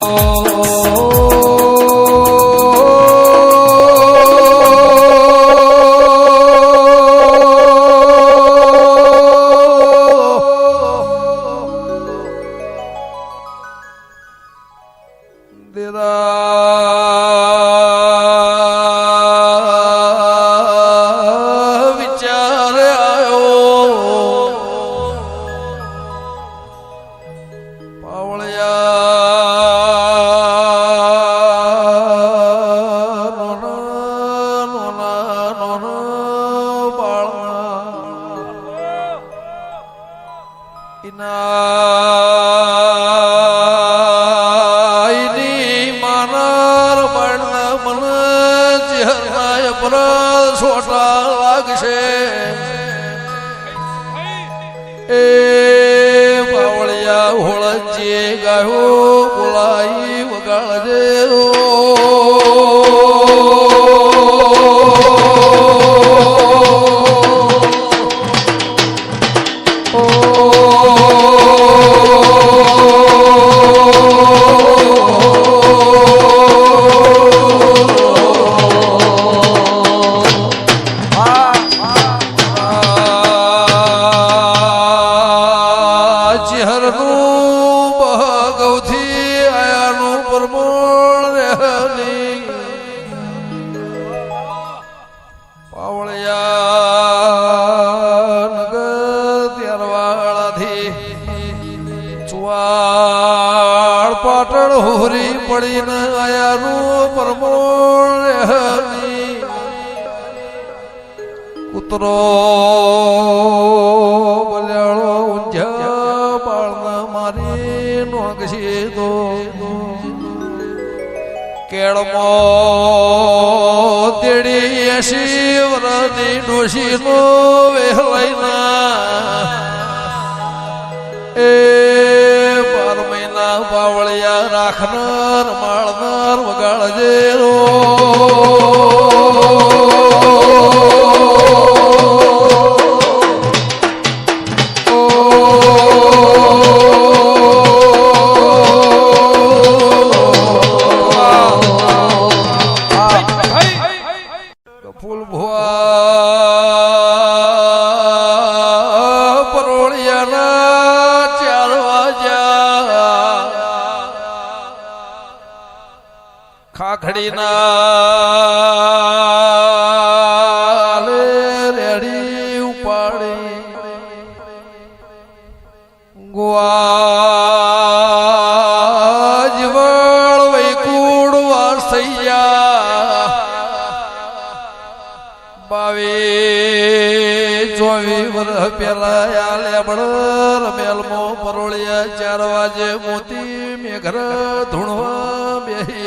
તેરા પર છોટા લાગશે એ પાવળિયા હોળજે ગાયો બોલાઈ વગાડજે. નોગશી દો કેળમો તેડી એસી વરની ડોશીનો વહેલાઈના એ બાર મહિના બાવળિયા રાખનાર માળનાર વગાડજે રો લે રેડી ઉપાડી. ગુવાજવળ વૈકુળ સૈયા બાવી ચોવી વર્ષ પેલા આલે બળ રમેલમો પરોળિયા ચાર વાજે મોતી મેઘર ધૂણવા બેહીન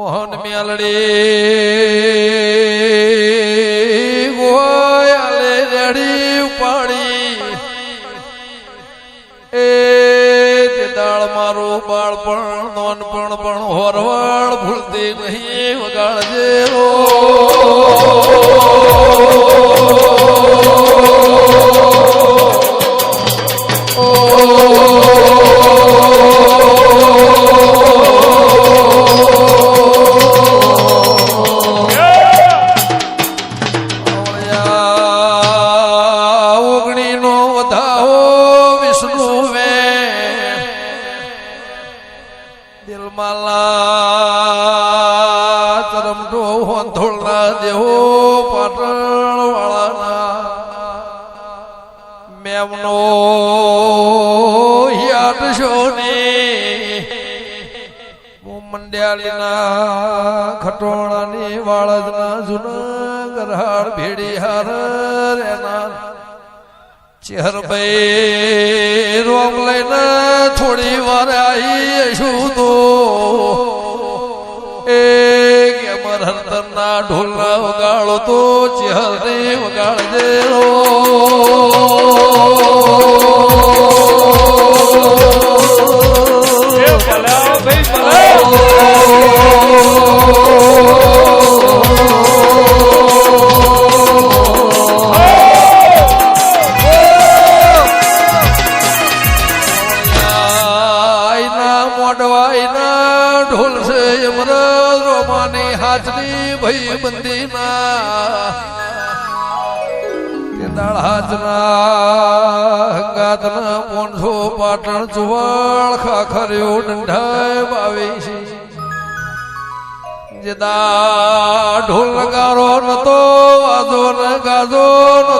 મોહન મેલડી ગોયાલે રડી પાણી એ તે દાળ મારો બાળપણ નોનપણ પણ હોરવાળ ભૂલતી નહીં વગાડજે રો. મેમનો યાદ હું મંડ્યાળીના ખટોળાની વાળજના જૂના ગરહાડ ભેડી હાર રેના ચેહરભાઈ રોમ લઈને થોડી વાર આવી શું તો. ઢોલા ઢોલમાં તો તો ચહેરે વગાડજે ભાઈ ભાઈ બંદી હંગાત ના પાટણ ચુવાળ ખાખર્યો ડંઢાય બાવીસી જે દા ઢોલ નગારો નતો વાજો ને ગાજો નતો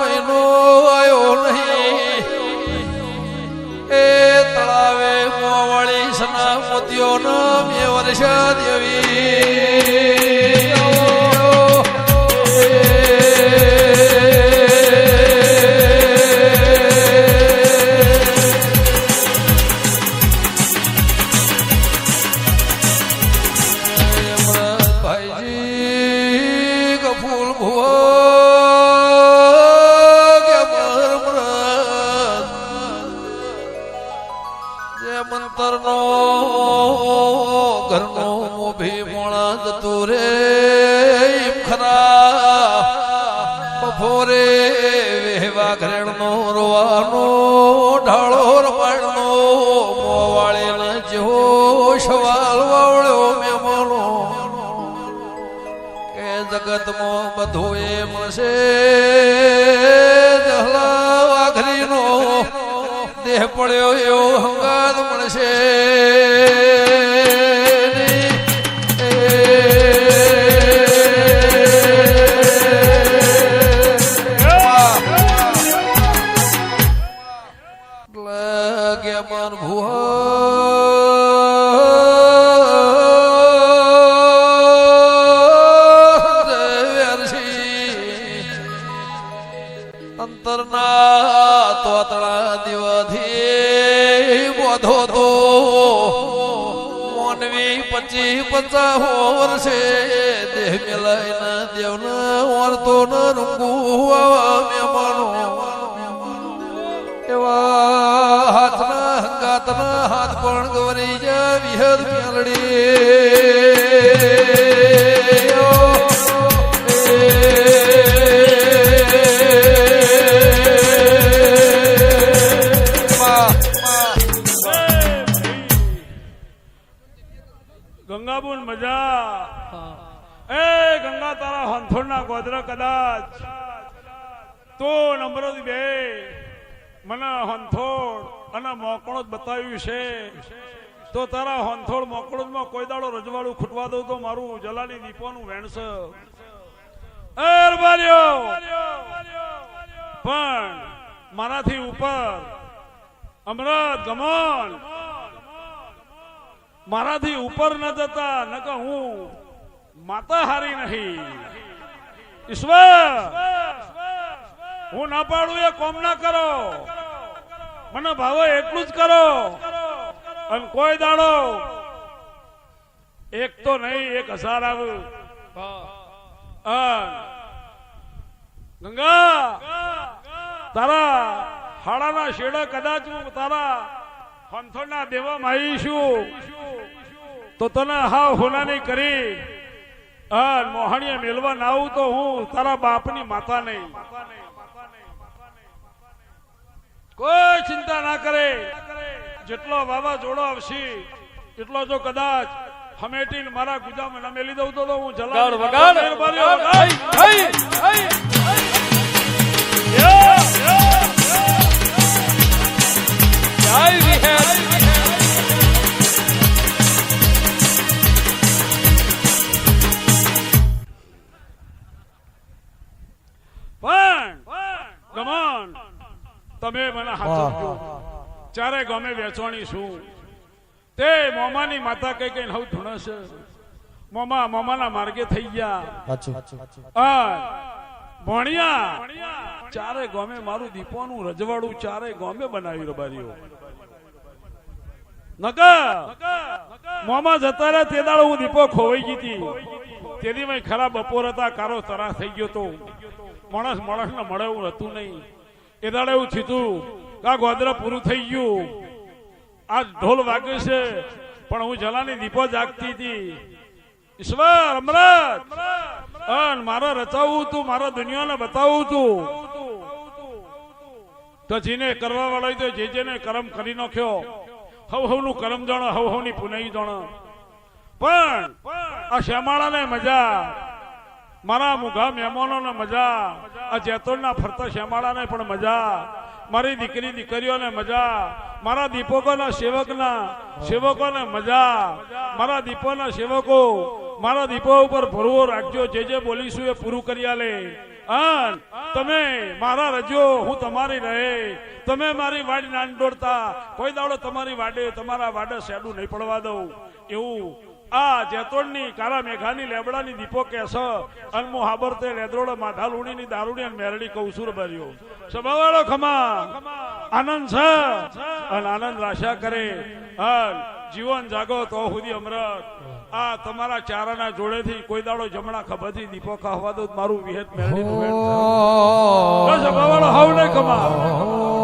મહિનો આવ્યો નહીં. એ તળાવે મોવાળી સના મોતીઓ ન મે વર્ષા દેવી વેવા ઘરેણનો રોવાનો, ઢાળો રમાણનો મોવાળીને જેવો સવાલ વાવળ્યો મેમનો. કે જગતમાં બધું એ છે જહલા વાઘરીનો. દેહ પડ્યો એવો હંગાત મળશે. પચી પચાહો વર્ષે દેહ મેલાયના દેવના વર્તો ન રૂંગુ મહેમાનો. એવા હાથના હંગાતના હાથ પણ ગવરી જા વિહદ ગંગાબુન તારા હંથોડના ગોદરા કદાચ તો નંબરો બે, મને હંથોડ અને મોકળો બતાવ્યું છે. તો તારા હંથોડ મોકળો માં કોઈ દાડો રજવાડું ખૂટવા દઉં તો મારું જલાની દીપોનું વેણસ! પણ મારાથી ઉપર અમરત ગમન. મારાથી ઉપર ન જતા નકર હું માતા હારી નહીં. ઈશ્વર! હું ના પાડું એ કોમ ના કરો. મને ભાવો એટલું જ કરો. અને કોઈ દાડો એક તો નહીં, એક હજાર આવું. ગંગા, તારા હાડાના શેડા કદાચ હું તારા હંથોડના દેવામાં આવીશું, તો તને હા હોનાની કરી અન મોહણીએ મેળવા ના આવું તો હું તારા બાપની માતા નહીં. કોઈ ચિંતા ના કરે. જેટલો વાવાઝોડો આવશે એટલો જો કદાચ હમેટીને મારા ગુજામાં ના મેલી દઉં તો હું જલાડ વગાડ, મહેરબાની વગાડ. તમે મને હાથો ચારે ગમે વેચવાની છું. તે મોમાની માતા કઈ કઈ નવ ધૂણસ મોમા મોમાના માર્ગે થઈ ગયા. ભણ્યા. ચારે ગમે મારું દીપોનું રજવાડું ચારે ગોમે બનાવી રબારીઓ નકા મોમાં જતા રહ્યા તે દાડો હું દીપો ખોવાઈ ગઈ હતી. તેથી મેં ખરાબ બપોર હતા કારો તરા થઈ ગયો તો. માણસ માણસ ને મળે એવું હતું નહીં. એ દાડે એવું થયું કા ગોદરા પૂરું થઈ ગયું. આ ઢોલ વાગે છે, પણ હું જલાની દીપો જાગતી હતી. ઈશ્વર, અમરત! મારે રચાવવું તું, મારા દુનિયાને બતાવવું તું. તો જેને કરવા વાળો તો જે જેને કરમ કરી નાખ્યો. હવ હવનું કરમ જાણો, હવ હવની પુનઈ જાણો. પણ આ શ્યામાળાને મજા મારા મુઘા મહેમાનોને મજા. આ જેતોડના ફરતા શ્યામાળાને પણ મજા. મારી દીકરી, દીકરીઓને મજા. મારા દીપકોના સેવકના સેવકોને મજા. મારા દીપોના સેવકો, મારા દીપો ઉપર ભરવો રાખજો. જે જે બોલીશું એ પૂરું કરી આલે. અન, તમે મારા રજો, હું તમારી રહે. તમે મારી વાડી નાન દોડતા કોઈ દાડો તમારી વાડે, તમારા વાડે શેડું નહીં પડવા દઉં. એવું આ જેતોડની કાળા મેઘાની લેબડાની દીપો કેસ અનમો હાબર તે લેદરોડ માથા લુણીની દારૂડી અને મેરડી કૌસુર ભર્યો સભાવાળો ખમા આનંદ છે? અને આનંદ રાશા કરે. અન જીવન જાગો તો સુધી અમરત. આ તમારા ચારાના જોડેથી કોઈ દાડો જમણા ખભાથી દીપો ખાવા દો મારું વિહેત મેળવી સભાવાળો હવ નહીં ખમા